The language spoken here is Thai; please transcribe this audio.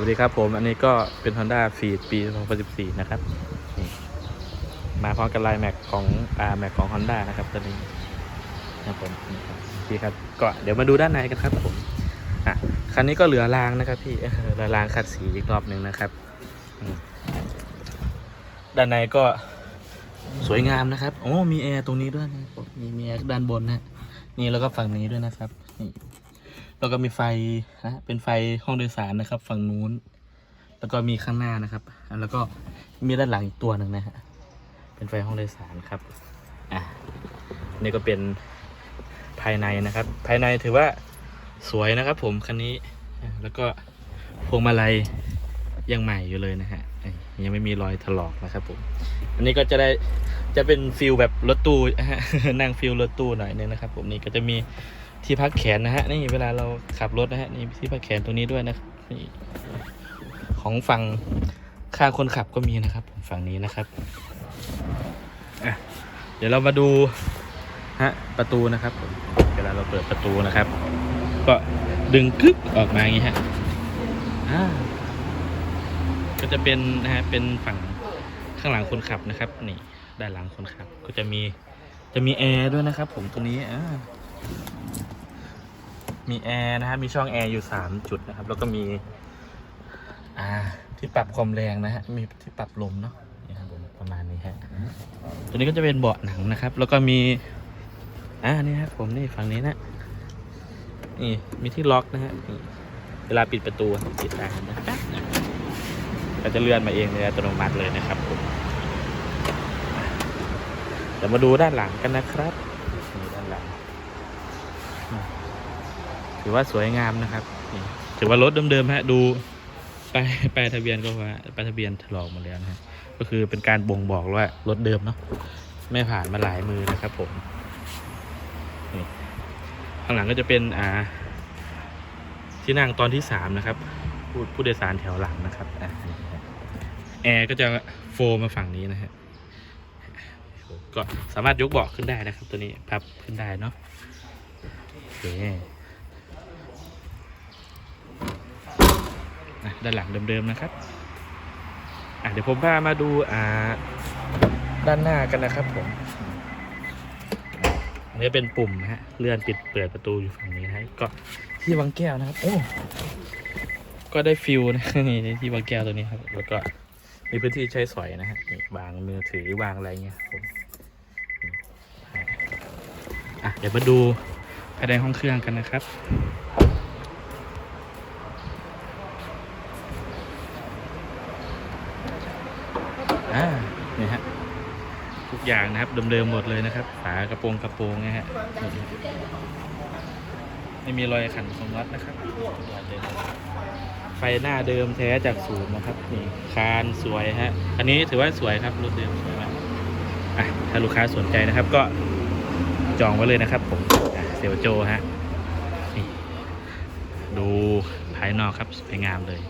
วัสดีครับผมอันนี้ก็เป็น Honda Feed ปี 2014 นะครับ มาพร้อมกับลายแม็กของอาแม็กของ Honda นะครับตัวนี้นะครับผมพี่ครับก็เดี๋ยวมาดูด้านในกันครับผมอะคันนี้ก็เหลือรางนะครับพี่เหลือรางขัดสีอีกรอบหนึ่งนะครับ ด้านในก็สวยงามนะครับโอ้มีแอร์ตรงนี้ด้วยนะผมมีมีแอร์ด้านบนนะนี่แล้วก็ฝั่งนี้ด้วยนะครับนี่ แล้วก็มีไฟนะเป็นไฟห้องโดยสารนะครับ ฝั่งนู้น แล้วก็มีข้างหน้านะครับ แล้วก็มีด้านหลังอีกตัวหนึ่งนะฮะเป็นไฟห้องโดยสารครับอะนี่ก็เป็นภายในนะครับ ภายในถือว่าสวยนะครับผมคันนี้แล้วก็พวงมาลัยยังใหม่อยู่เลยนะฮะยังไม่มีรอยถลอกนะครับผม อันนี้ก็จะได้จะเป็นฟิลแบบรถตู้นะฮะนั่งฟิลรถตู้หน่อยนึงนะครับ ผมนี่ก็จะมี ที่พักแขนนะฮะนี่เวลาเราขับรถนะฮะนี่ที่พักแขนตรงนี้ด้วยนะครับนี่ของฝั่งข้างคนขับก็มีนะครับ ฝั่งนี้นะครับเดี๋ยวเรามาดูฮะประตูนะครับ เวลาเราเปิดประตูนะครับ ก็ดึงกึ๊กออกมาอย่างนี้ฮะอ่าก็จะเป็นนะฮะเป็นฝั่งข้างหลังคนขับนะครับ นี่ด้านหลังคนขับ ก็จะมีจะมีแอร์ด้วยนะครับ ผมตรงนี้อ่า มีแอร์นะฮะมีช่องแอร์อยู่สามจุดนะครับ แล้วก็มี อ่า ที่ปรับความแรงนะฮะ มีที่ปรับลมเนาะนี่ครับผมประมาณนี้ฮะ ตัวนี้ก็จะเป็นเบาะหนังนะครับ แล้วก็มี อ่า นี่ครับผมนี่ฝั่งนี้นะนี่มีที่ล็อกนะฮะเวลาปิดประตูปิดได้นะแป๊บนะก็จะเลื่อนมาเองเลยอัตโนมัติเลยนะครับผมเดี๋ยวมาดูด้านหลังกันนะครับนี่ด้านหลัง ถือว่าสวยงามนะครับถือว่ารถเดิมๆฮะดูป้ายป้ายทะเบียนก็ว่าป้ายทะเบียนถลอกหมดแล้วนะฮะก็คือเป็นการบ่งบอกว่ารถเดิมเนาะไม่ผ่านมาหลายมือนะครับผมนี่ข้างหลังก็จะเป็นอ่า ที่นั่งตอนที่สามนะครับผู้ผู้โดยสารแถวหลังนะครับอแอร์ก็จะโฟมมาฝั่งนี้นะฮะก็สามารถยกเบาะขึ้นได้นะครับ ตัวนี้พับขึ้นได้เนาะโอเค อะ ด้านหลังเดิมๆนะครับอะเดี๋ยวผมพามาดูอ่าด้านหน้ากันนะครับผมอันนี้เป็นปุ่มนะฮะเลื่อนปิดเปิดประตูอยู่ฝั่งนี้นะฮะก็ที่วางแก้วนะครับโอ้ก็ได้ฟิลนะนี่ที่วางแก้วตัวนี้ครับ แล้วก็มีพื้นที่ใช้สอยนะฮะนี่วางมือถือวางอะไรเงี้ยผมอะเดี๋ยวมาดูภายในห้องเครื่องกันนะครับ อ่านี่ฮะ ทุกอย่างนะครับเดิมๆหมดเลยนะครับ ฝากระโปรงกระโปรงนะฮะไม่มีรอยขันสมรัดนะครับไฟหน้าเดิมแท้จากศูนย์นะครับนี่คานสวยฮะอันนี้ถือว่าสวยครับรถเดิมสวยมากอะถ้าลูกค้าสนใจนะครับก็จองไว้เลยนะครับผมเซลโจฮะนี่ดูภายนอกครับสวยงามเลย